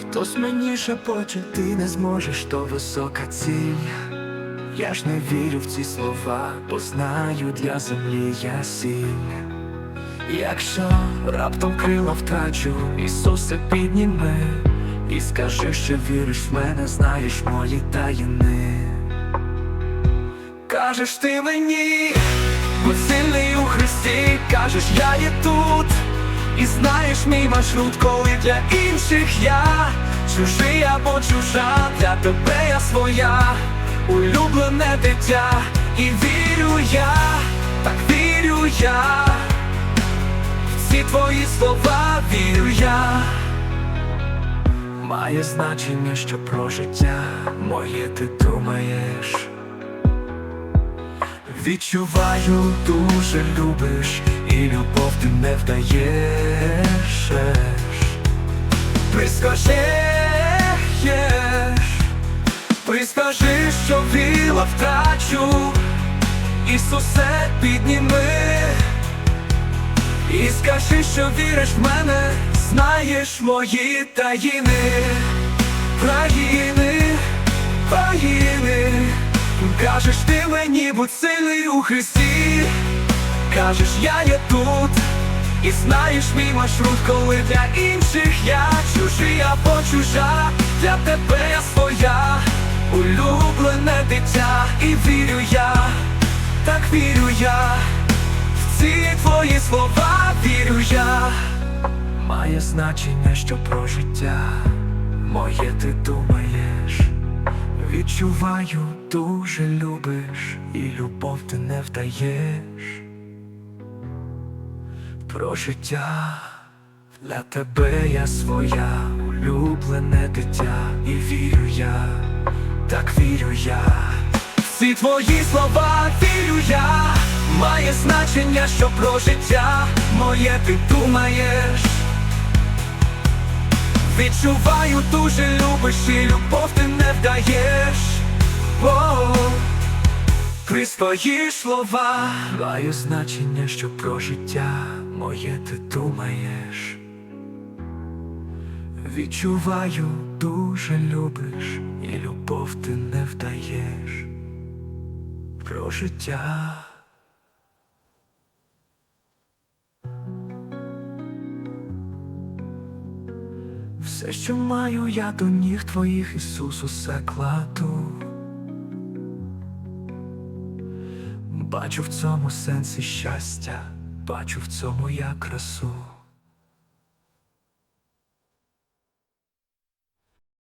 Хтось мені шепоче, ти не зможеш, то висока ціль. Я ж не вірю в ці слова, бо знаю для землі я сіль. Якщо раптом крила втрачу, Ісусе підніми І скажи, що віриш в мене, знаєш мої таїни. Кажеш ти мені. Христі, кажеш, я є тут, і знаєш мій маршрут, коли для інших я чужий або чужа, для тебе я своя, улюблене дитя, і вірю я, так вірю я, в ці твої слова вірю я. Має значення, що про життя моє ти думаєш. Відчуваю, дуже любиш, і любов ти не вдаєш. Прискажеш, прискажи, що віла втрачу, Ісусе, підніми, і скажи, що віриш в мене, знаєш мої таїни, країни, країни. Кажеш ти мені, будь сильний у Христі, кажеш, я є тут, і знаєш мій маршрут, коли для інших я чужий або чужа, для тебе я своя, улюблене дитя, і вірю я, так вірю я, в ці твої слова вірю я, має значення, що про життя моє ти думаєш. Відчуваю, дуже любиш, і любов ти не вдаєш. Про життя для тебе я своя, улюблене дитя, і вірю я, так вірю я. Всі твої слова вірю я, має значення, що про життя моє ти думаєш. Відчуваю, дуже любиш і любов ти не вдаєш. Крізь твої слова маю значення, що про життя моє ти думаєш. Відчуваю, дуже любиш, і любов ти не вдаєш. Про життя. Все, що маю, я до ніг твоїх, Ісус, усе кладу. Бачу в цьому сенсі щастя, бачу в цьому я красу.